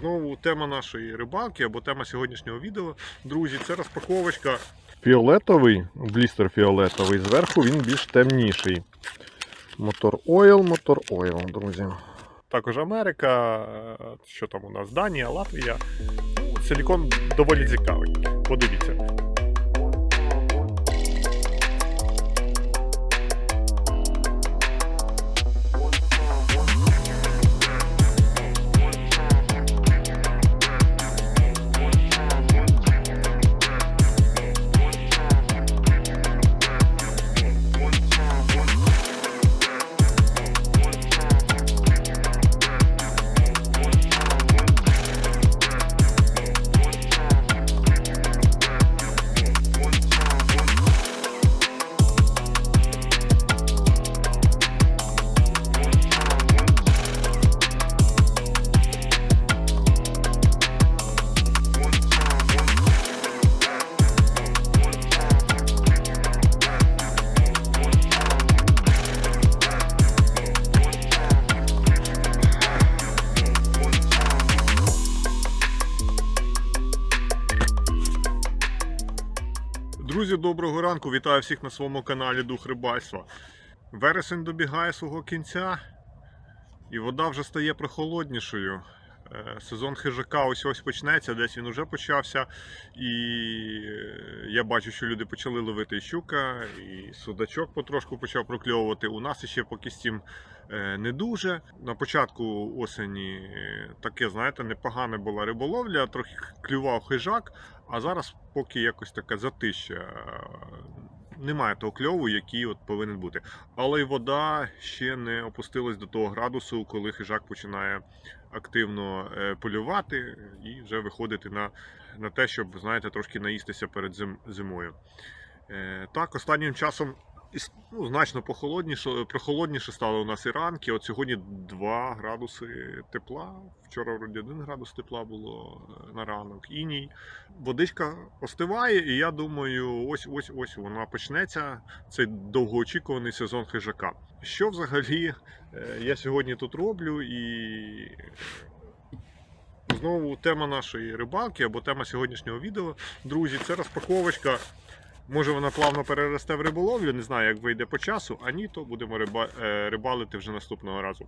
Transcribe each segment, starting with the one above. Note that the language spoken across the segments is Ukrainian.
Знову тема нашої рибалки або тема сьогоднішнього відео, друзі, це розпаковочка. Фіолетовий, блістер фіолетовий, зверху він більш темніший. Мотор Ойл, мотор Ойл, друзі. Також Америка, е, що там у нас, Данія, Латвія. Ну, силікон доволі цікавий. Подивіться. Друзі, доброго ранку! Вітаю всіх на своєму каналі Дух Рибальства. Вересень добігає свого кінця, і вода вже стає прохолоднішою. Е, Сезон хижака ось ось почнеться, десь він вже почався. І е, я бачу, що люди почали ловити щука, і судачок потрошку почав прокльовувати. У нас ще поки з цим не дуже. На початку осені е, таке, знаєте, непогана була риболовля, трохи клював хижак, а зараз поки якось таке затища. е, Немає того кльову, який от повинен бути. Але й вода ще не опустилась до того градусу, коли хижак починає активно е, полювати і вже виходити на, на те, щоб знаєте, трошки наїстися перед зим, зимою. Е, Так, останнім часом ну, значно похолодніше, прохолодніше стало у нас і ранки. От сьогодні 2 градуси тепла. Вчора вроді 1 градус тепла було е, на ранок. Іній. Водичка остиває, і я думаю, ось ось ось вона почнеться. Цей довгоочікуваний сезон хижака. Що взагалі е, я сьогодні тут роблю і. Знову тема нашої рибалки або тема сьогоднішнього відео, друзі, це розпаковочка Може вона плавно переросте в риболовлю, не знаю, як вийде по часу, а ні, то будемо риба, е, рибалити вже наступного разу.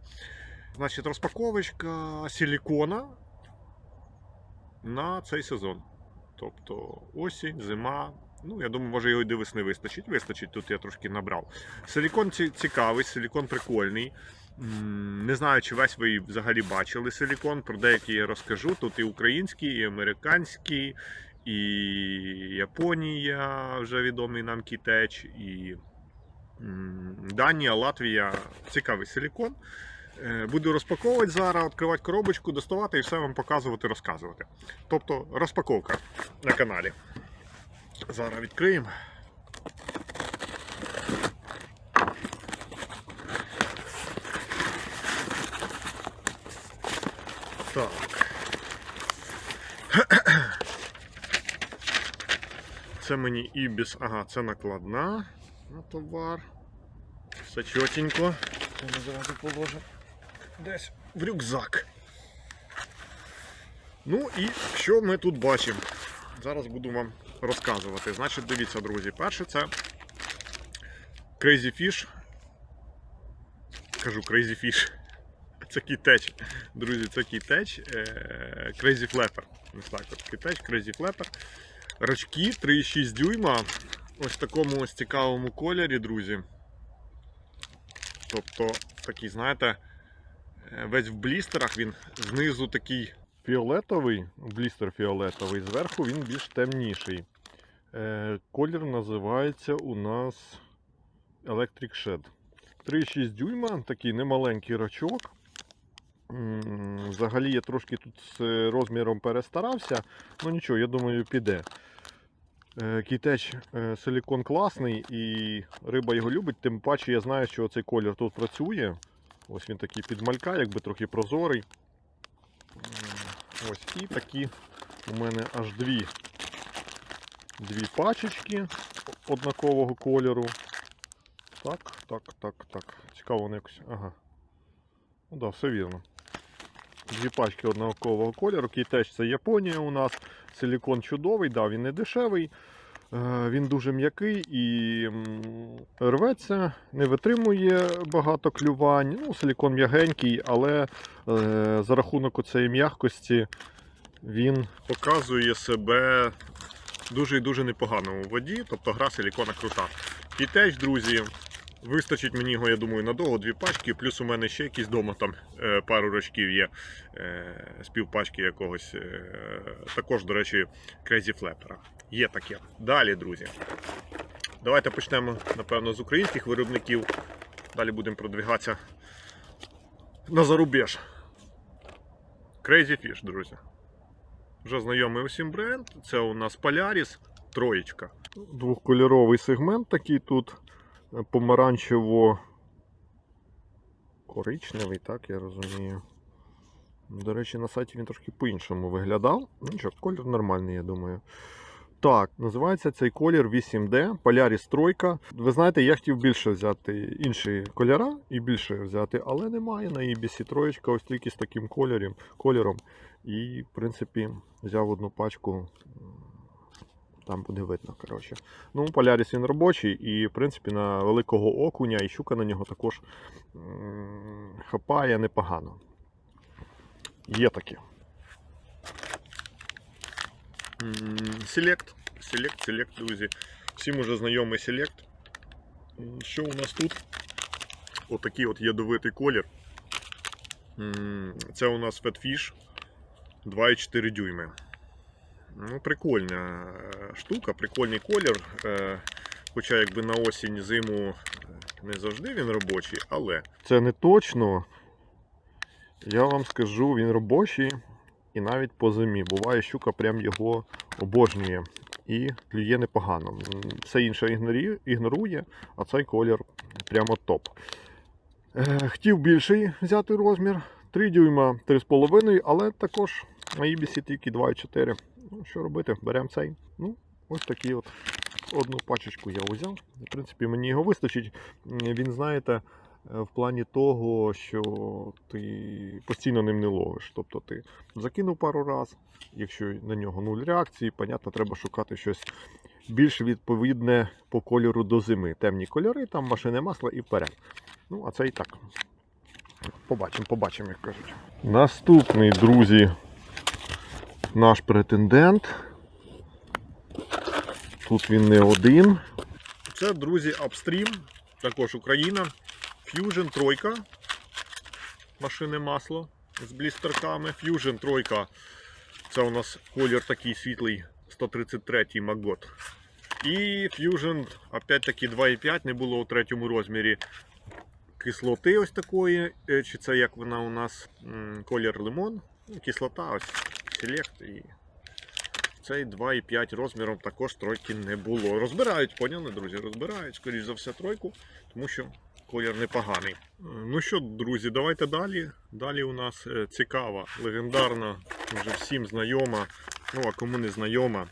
Значить, розпаковочка силікона на цей сезон. Тобто осінь, зима. Ну, я думаю, може його і до весни вистачить. Вистачить, тут я трошки набрав. Силікон цікавий, силікон прикольний. Не знаю, чи весь ви взагалі бачили силікон. Про деякий я розкажу. Тут і український, і американський, і Японія, вже відомий нам кітеч, і Данія, Латвія. Цікавий силікон. Е, Буду розпаковувати зараз, відкривати коробочку, доставати і все вам показувати, розказувати. Тобто розпаковка на каналі. Зараз відкриємо. Так. Це мені Ібіс. Ага, це накладна на товар. Все чотенько. Це зразу положимо десь в рюкзак. Ну і що ми тут бачимо? Зараз буду вам розказувати. Значить, дивіться, друзі. Перше це Crazy Fish. Кажу Crazy Fish. Це кітеч. Друзі, це кітеч. е, Crazy Flapper. Ось так кітеч, Crazy Flapper. Рачки 3,6 дюйма. Ось в такому ось цікавому кольорі, друзі. Тобто, такий, знаєте, е, весь в блістерах він знизу такий фіолетовий, блістер фіолетовий, зверху він більш темніший. Е, Колір називається у нас Electric Shed. 3,6 дюйма, такий немаленький рачок. Взагалі я трошки тут з розміром перестарався, ну нічого, я думаю, піде. Е, Кітеч е, силікон класний і риба його любить, тим паче я знаю, що цей колір тут працює. Ось він такий під малька, якби трохи прозорий. Ось і такі у мене аж дві, дві пачечки однакового кольору. Так, так, так, так. Цікаво, вони якось. Ага. Ну да, все вірно. дві пачки однакового кольору. Кейтеч це Японія у нас. Силікон чудовий, да, він не дешевий. Е, Він дуже м'який і рветься, не витримує багато клювань. Ну, силікон м'ягенький, але е, за рахунок оцеї м'якості він показує себе дуже і дуже непогано у воді. Тобто гра силікона крута. І теж, друзі, вистачить мені його, я думаю, надовго дві пачки. Плюс у мене ще якісь вдома там е, пару рочків є е, з півпачки якогось. Е, також, до речі, Crazy Flapper. Є таке. Далі, друзі. Давайте почнемо, напевно, з українських виробників. Далі будемо продвигатися на зарубіж. Crazy Fish, друзі. Вже знайомий усім бренд. Це у нас Polaris троєчка. Двохкольоровий сегмент такий тут е, помаранчево коричневий, так я розумію. До речі, на сайті він трошки по-іншому виглядав. Ну нічого, колір нормальний, я думаю. Так, називається цей колір 8D, Polaris тройка. Ви знаєте, я хотів більше взяти інші кольора і більше взяти, але немає на EBC троєчка ось тільки з таким кольором. кольором. І, в принципі, взяв одну пачку. Там буде видно, коротше. Ну, Polaris він робочий, і, в принципі, на великого окуня і щука на нього також хапає непогано. Є таке. Селект. Селект, селект, друзі. Всім уже знайомий селект. Що у нас тут? Отакий от ядовитий колір. Це у нас Fatfish 2,4 дюйми. Ну, прикольна е, штука, прикольний колір. Е, Хоча якби на осінь зиму е, не завжди він робочий, але. Це не точно. Я вам скажу, він робочий і навіть по зимі. Буває, щука прям його обожнює і клює непогано. Все інше ігнорує, а цей колір прямо топ. Хотів більший взяти розмір. 3 дюйма 3,5, але також на EBC тільки 2,4. Ну, що робити? Беремо цей. Ну, ось такий от. Одну пачечку я взяв. В принципі, мені його вистачить. Він, знаєте, е, в плані того, що ти постійно ним не ловиш. Тобто ти закинув пару раз, якщо на нього нуль реакції, понятно, треба шукати щось більш відповідне по кольору до зими. Темні кольори, там машини масла і вперед. Ну, а це і так. Побачимо, побачимо, як кажуть. Наступний, друзі, наш претендент. Тут він не один. Це, друзі, Upstream, також Україна. Fusion тройка. Машини масло з блістерками. Fusion тройка. Це у нас колір такий світлий 133-й Магот. І Fusion, опять-таки 2,5 не було у третьому розмірі кислоти ось такої. е, Чи це як вона у нас колір лимон. Кислота, ось селект і цей 2,5 розміром також тройки не було. Розбирають, поняли, друзі? Розбирають, скоріш за все, тройку, тому що колір непоганий. Ну що, друзі, давайте далі. Далі у нас е, цікава, легендарна, вже всім знайома. Ну, а кому не знайома,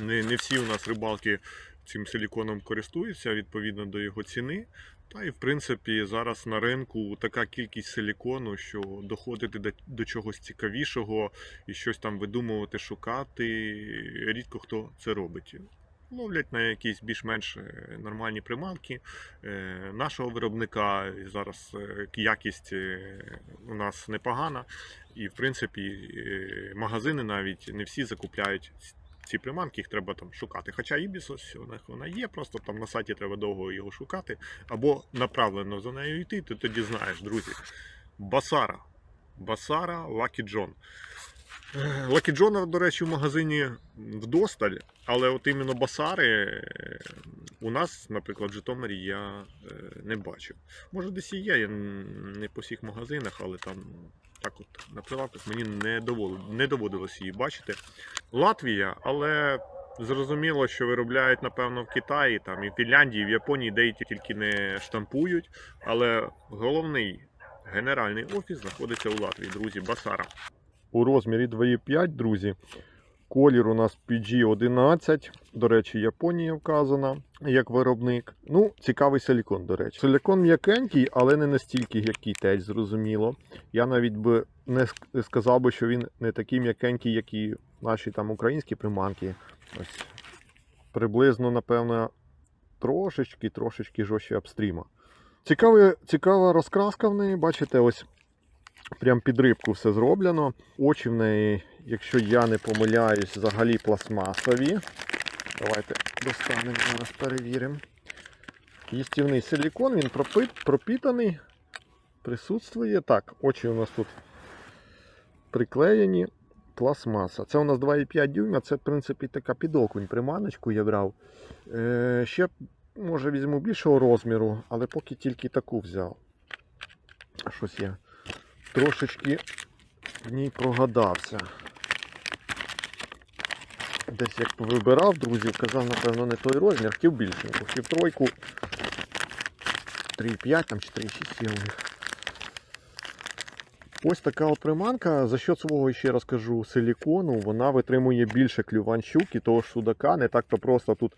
не, не всі у нас рибалки цим силіконом користуються відповідно до його ціни. Та і в принципі зараз на ринку така кількість силікону, що доходити до, до чогось цікавішого і щось там видумувати, шукати. Рідко хто це робить. Ловлять на якісь більш-менш е, нормальні приманки е, нашого виробника. Зараз е, якість у нас непогана. І в принципі магазини навіть не всі закупляють ці приманки, їх треба там шукати. Хоча Ібіс ось вона, є, просто там на сайті треба довго його шукати. Або направлено за нею йти, ти тоді знаєш, друзі. Басара. Басара John. Е, Lucky John, до речі, в магазині вдосталь, але от іменно басари е, у нас, наприклад, в Житомирі я е, не бачив. Може, десь і є, я не по всіх магазинах, але там так от на прилавках мені не доводилось, не доводилось її бачити. Латвія, але зрозуміло, що виробляють, напевно, в Китаї, там, і в Фінляндії, і в Японії, де її тільки не штампують. Але головний генеральний офіс знаходиться у Латвії, друзі, Басара. У розмірі 2,5, друзі. Колір у нас PG11. До речі, Японія вказана як виробник. Ну, цікавий силікон, до речі. Силікон м'якенький, але не настільки, як кітець, зрозуміло. Я навіть би не сказав би, що він не такий м'якенький, як і наші там українські приманки. Ось приблизно, напевно, трошечки, трошечки жорстче апстріма. Цікавий, цікава розкраска в неї, бачите, ось прям під рибку все зроблено. Очі в неї, якщо я не помиляюсь, взагалі пластмасові. Давайте достанемо зараз, перевіримо. Їстівний силікон, він пропит, пропітаний, присутствує. Так, очі у нас тут приклеєні. Пластмаса. Це у нас 2,5 дюйма, це, в принципі, така підокунь приманочку я брав. Е, ще, може, візьму більшого розміру, але поки тільки таку взяв. Щось я трошечки в ній прогадався. Десь як вибирав, друзі, вказав, напевно, не той розмір, хотів більшеньку, хотів тройку 3,5 там чи 3,6 є у них. Ось така от приманка. За що свого ще раз кажу, силікону, вона витримує більше клювань щуки, того ж судака, не так-то просто тут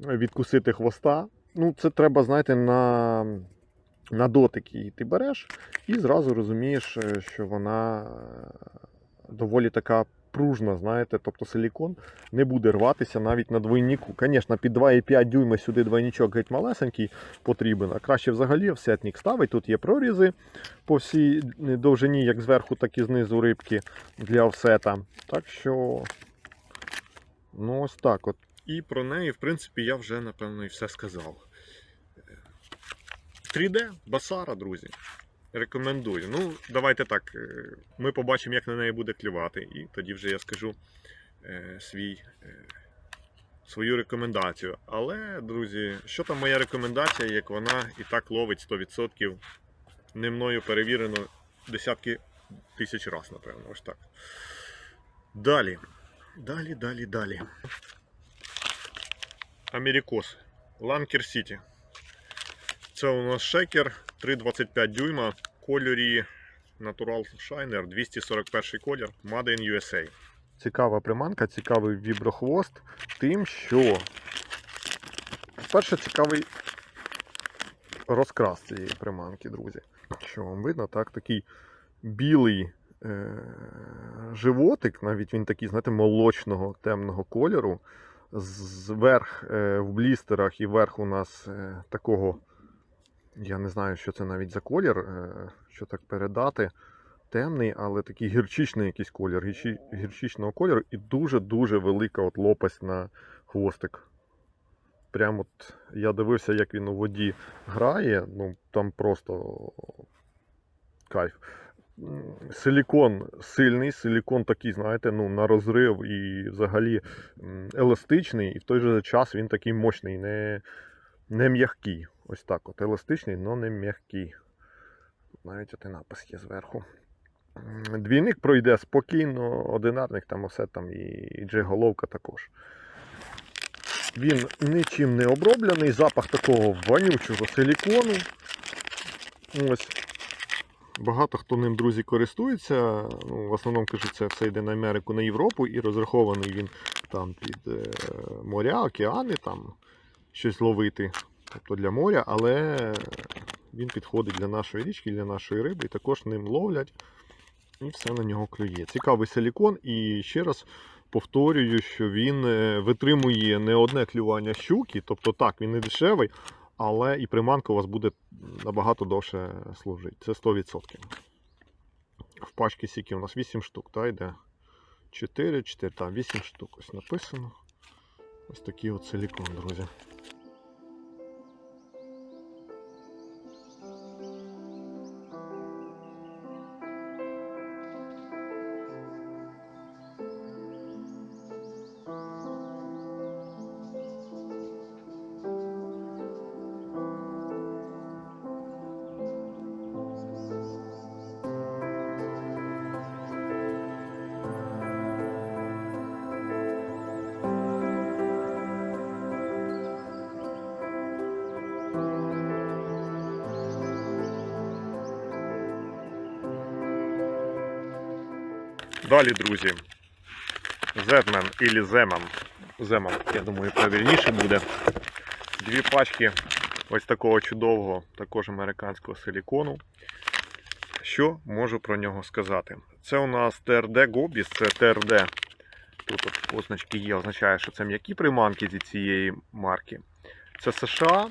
відкусити хвоста. Ну, це треба, знаєте, на, на дотик її ти береш і зразу розумієш, е, що вона е, доволі така пружна, знаєте, тобто силікон не буде рватися навіть на двойнику. Звісно, під 2,5 дюйма сюди двойничок геть малесенький потрібен, а краще взагалі в сетник ставить. Тут є прорізи по всій довжині, як зверху, так і знизу рибки для офсета. Так що, ну ось так от. І про неї, в принципі, я вже, напевно, і все сказав. 3D, Басара, друзі. Рекомендую. Ну, давайте так. е, Ми побачимо, як на неї буде клювати, і тоді вже я скажу е, свій, е, свою рекомендацію. Але, друзі, що там моя рекомендація, як вона і так ловить 100%, не мною перевірено десятки тисяч разів, напевно. Ось так. Далі. Далі, далі, далі. Америкос. Ланкер Сіті. Це у нас шекер 3,25 дюйма кольорі Natural Shiner 241 колір Made in USA. Цікава приманка, цікавий віброхвост тим, що перше цікавий розкрас цієї приманки, друзі. Що вам видно, так, такий білий е- животик, навіть він такий, знаєте, молочного темного кольору. Зверх е- в блістерах і верх у нас е- такого. Я не знаю, що це навіть за колір, е, що так передати. Темний, але такий гірчичний якийсь колір, гірчичного кольору і дуже-дуже велика от лопасть на хвостик. Прямо от я дивився, як він у воді грає, ну там просто кайф. Силікон сильний, силікон такий, знаєте, ну, на розрив і взагалі еластичний, і в той же час він такий мощний, не, не м'який. Ось так от. Еластичний, але не м'який. Навіть от і напис є зверху. Двійник пройде спокійно, одинарник там все там і, джеголовка також. Він нічим не оброблений, запах такого вонючого силікону. Ось. Багато хто ним, друзі, користується. Ну, в основному кажу, це все йде на Америку, на Європу, і розрахований він там під е, моря, океани, там щось ловити. Тобто для моря, але він підходить для нашої річки, для нашої риби, і також ним ловлять. І все на нього клює. Цікавий силікон, і ще раз повторюю, що він е, витримує не одне клювання щуки, тобто так, він не дешевий, але і приманка у вас буде набагато довше служити. Це 100%. В пачці сіки у нас 8 штук, та йде 4, 4, так, 8 штук. Ось написано. Ось такий от силікон, друзі. Далі, друзі. Зетмен или Земан. Земан, я думаю, правильніше буде. Дві пачки ось такого чудового, також американського силікону. Що можу про нього сказати? Це у нас ТРД Гобіс, це ТРД. Тут от позначки є, означає, що це м'які приманки зі цієї марки. Це США.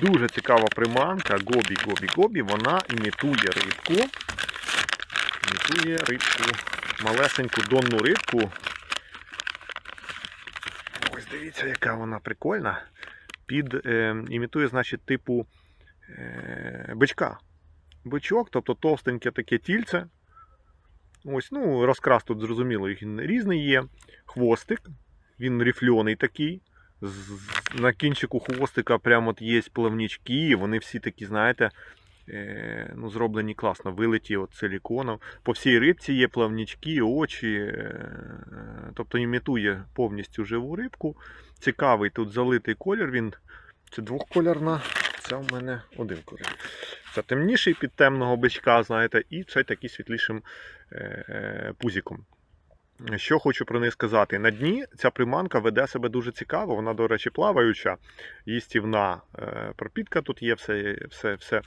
Дуже цікава приманка. Гобі, Гобі, Гобі. Вона імітує рибку. Імітує рибку. Малесеньку донну рибку. Ось дивіться, яка вона прикольна. Під, е, імітує, значить, типу е, бичка. Бичок, тобто товстеньке таке тільце. Ось, ну, розкрас тут зрозуміло, їх різний є. Хвостик, він рифльоний такий. На кінчику хвостика прямо от є плавнічки, вони всі такі, знаєте, ну, зроблені класно, вилиті от силіконом. По всій рибці є плавнічки, очі, е, тобто імітує повністю живу рибку. Цікавий тут залитий колір, він це двохколірна, це в мене один колір. Це темніший під темного бичка, знаєте, і цей такий світлішим е, е, пузіком. Що хочу про неї сказати. На дні ця приманка веде себе дуже цікаво. Вона, до речі, плаваюча, їстівна е, пропітка тут є, все, все, все.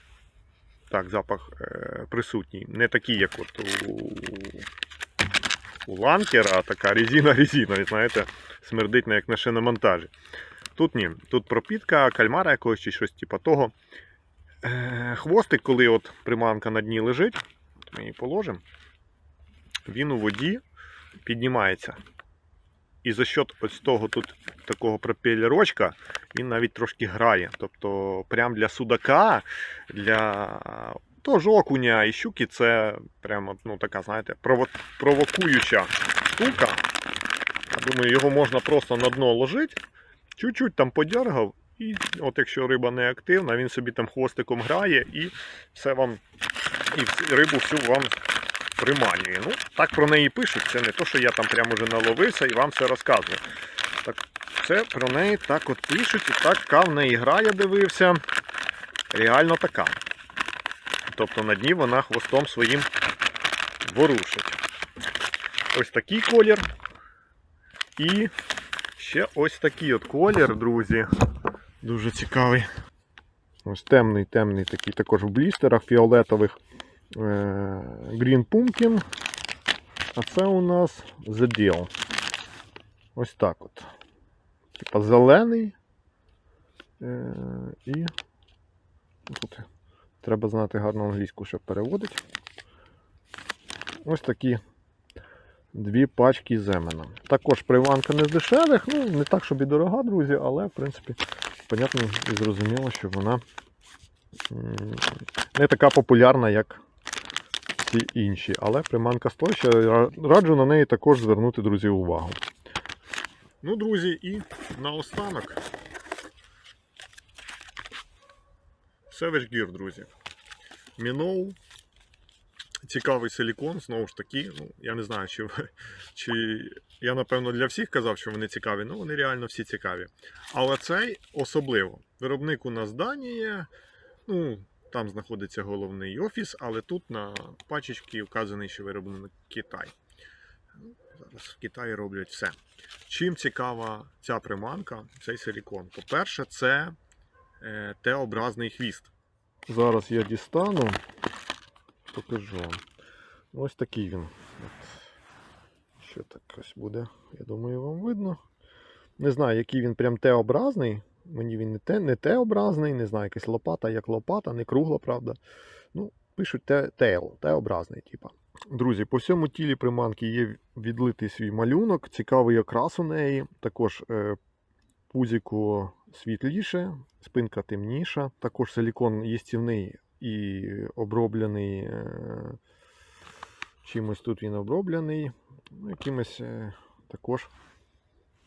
Так, запах е, присутній. Не такий, як от у, у ланкера, а така резина-резина, знаєте, смердить як на шиномонтажі. Тут ні, тут пропітка, кальмара якогось чи щось типу того. Е, Хвостик, коли от приманка на дні лежить, ми її положимо, він у воді піднімається. І за счет ось того тут такого пропелерочка він навіть трошки грає. Тобто, прям для судака, для того ж окуня і щуки це прямо ну, така, знаєте, прово- провокуюча штука. Я думаю, його можна просто на дно ложити, чуть-чуть там подергав, і от якщо риба не активна, він собі там хвостиком грає і все вам, і рибу всю вам приманює. Ну, так про неї пишуть. Це не то, що я там прямо вже наловився і вам все розказую. Так, це про неї так от пишуть, і така в неї гра, я дивився. Реально така. Тобто на дні вона хвостом своїм ворушить. Ось такий колір. І ще ось такий от колір, друзі. Дуже цікавий. Ось темний, темний такий також в блістерах фіолетових. Е, Green Pumpkin. А це у нас The Deal. Ось так от. Типа зелений. Е, і тут треба знати гарну англійську, щоб переводити. Ось такі дві пачки земена. Також приванка не з дешевих, ну не так, щоб і дорога, друзі, але в принципі, понятно і зрозуміло, що вона не така популярна, як ці інші. Але приманка стоїть, раджу на неї також звернути, друзі, увагу. Ну, друзі, і наостанок. Savage Gear, друзі. Міноу. Цікавий силікон, знову ж таки. Ну, я не знаю, чи, чи я напевно для всіх казав, що вони цікаві, ну вони реально всі цікаві. Але цей особливо. Виробник у нас Данія. Ну, там знаходиться головний офіс, але тут на пачечці вказаний, що вироблено Китай. Ну, Зараз в Китаї роблять все. Чим цікава ця приманка, цей силікон? По-перше, це е, Т-образний хвіст. Зараз я дістану, покажу вам. Ось такий він. От. Що так ось буде, я думаю, вам видно. Не знаю, який він прям Т-образний. Мені він не те, не Т-образний, не знаю, якась лопата, як лопата, не кругла, правда. Ну, пишуть Т- тейл, Т-образний, типа. Друзі, по всьому тілі приманки є відлитий свій малюнок, цікавий окрас у неї. Також е, пузіку світліше, спинка темніша. Також силікон їстівний і оброблений. Е, чимось тут він оброблений. Ну, якимось е, також.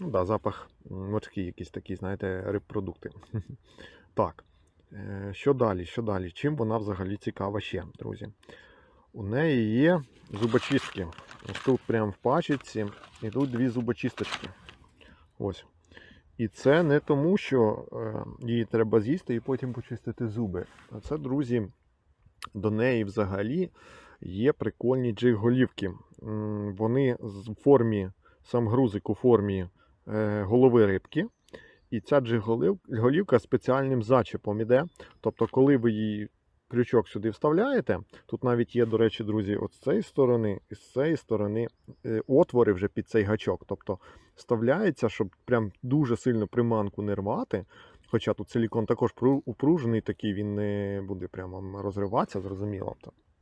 Ну да, запах м, морський, якийсь такий, знаєте, рибпродукти. Так. Е, Що далі? Що далі? Чим вона взагалі цікава ще, друзі? У неї є зубочистки. Ось тут прямо в пачці йдуть дві зубочисточки. Ось. І це не тому, що е, її треба з'їсти і потім почистити зуби. А це, друзі, до неї взагалі є прикольні джиг-голівки. Вони в формі, сам грузик у формі голови рибки. І ця джиг-голівка спеціальним зачепом іде. Тобто, коли ви її крючок сюди вставляєте, тут навіть є, до речі, друзі, от з цієї сторони і з цієї сторони е, отвори вже під цей гачок. Тобто вставляється, щоб прям дуже сильно приманку не рвати. Хоча тут силікон також упружений, такий він не буде прямо розриватися, зрозуміло.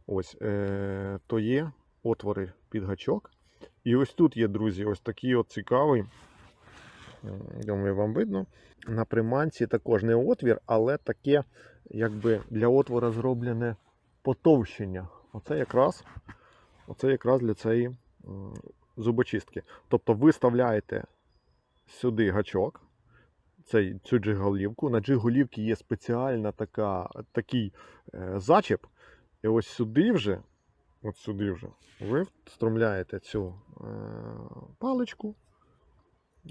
Ось, е, то є отвори під гачок. І ось тут є, друзі, ось такий от цікавий. Думаю, вам видно. На приманці також не отвір, але таке, якби для отвора зроблене потовщення. Оце якраз, оце якраз для цієї зубочистки. Тобто ви вставляєте сюди гачок, цей, цю джиголівку. На джиголівці є спеціальна така, такий е, зачеп. І ось сюди вже, от сюди вже, ви встромляєте цю е, паличку,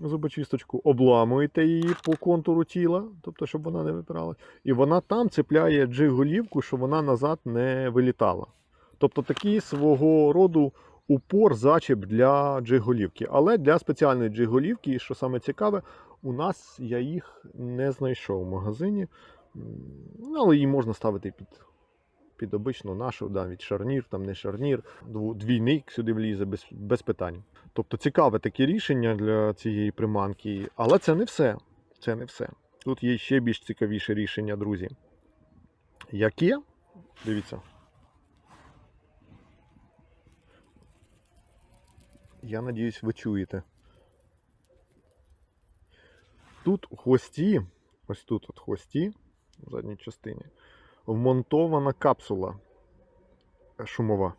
зубочисточку, обламуєте її по контуру тіла, тобто, щоб вона не випирала. І вона там цепляє джиголівку, щоб вона назад не вилітала. Тобто такий свого роду упор зачеп для джиголівки. Але для спеціальної джиголівки, і що саме цікаве, у нас я їх не знайшов в магазині. Але її можна ставити під, під обичну нашу, навіть шарнір, там не шарнір, двійник сюди влізе без, без питань. Тобто цікаве таке рішення для цієї приманки, але це не все. Це не все. Тут є ще більш цікавіше рішення, друзі. Яке? Дивіться. Я надіюсь, ви чуєте. Тут у хвості, ось тут от хвості, в задній частині, вмонтована капсула шумова.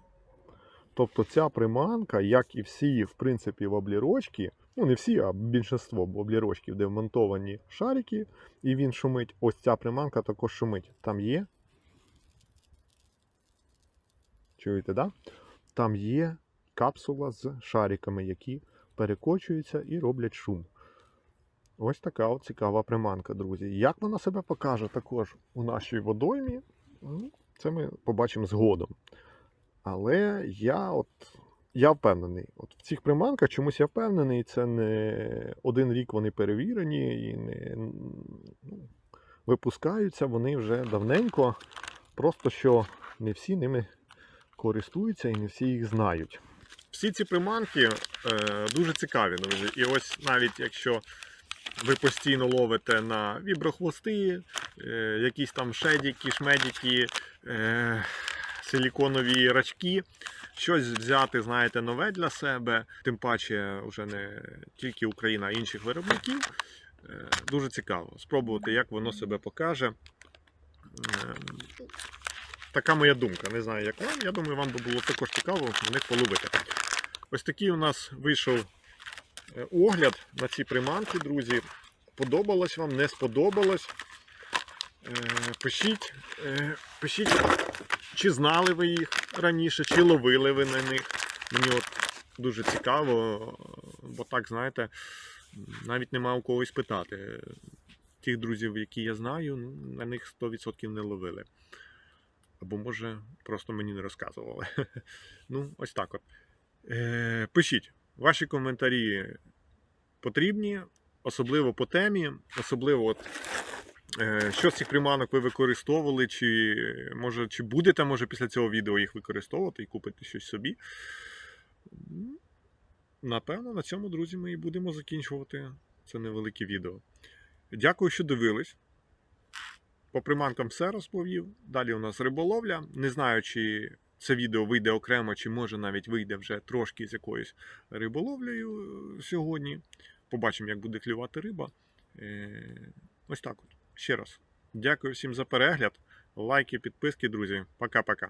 Тобто ця приманка, як і всі, в принципі, воблірочки, ну не всі, а більшість воблірочків, де вмонтовані шарики, і він шумить. Ось ця приманка також шумить. Там є. Чуєте, да? Там є капсула з шариками, які перекочуються і роблять шум. Ось така от цікава приманка, друзі. Як вона себе покаже також у нашій водоймі, ну, це ми побачимо згодом. Але я от я впевнений, от в цих приманках чомусь я впевнений, це не один рік вони перевірені і не ну, випускаються вони вже давненько. Просто що не всі ними користуються і не всі їх знають. Всі ці приманки е, дуже цікаві, друзі. І ось навіть якщо ви постійно ловите на віброхвости, е, якісь там шедіки, шмедіки, е, силіконові рачки, щось взяти, знаєте, нове для себе, тим паче вже не тільки Україна, а інших виробників. Е, Дуже цікаво спробувати, як воно себе покаже. Е, Така моя думка. Не знаю, як вам. Я думаю, вам би було також цікаво в них половити. Ось такий у нас вийшов е, огляд на ці приманки, друзі. Подобалось вам, не сподобалось. Пишіть, пишіть, чи знали ви їх раніше, чи ловили ви на них. Мені от дуже цікаво, бо так, знаєте, навіть нема у когось питати. Тих друзів, які я знаю, ну, на них 100% не ловили. Або, може, просто мені не розказували. Ну, ось так от. Е, пишіть, ваші коментарі потрібні, особливо по темі, особливо от, що з цих приманок ви використовували, чи, може, чи будете може, після цього відео їх використовувати і купити щось собі. Напевно, на цьому, друзі, ми і будемо закінчувати це невелике відео. Дякую, що дивились. По приманкам все розповів. Далі у нас риболовля. Не знаю, чи це відео вийде окремо, чи може навіть вийде вже трошки з якоюсь риболовлею е, сьогодні. Побачимо, як буде клювати риба. Е, Ось так от. Ще раз. Дякую всім за перегляд. Лайки, підписки, друзі. Пока-пока.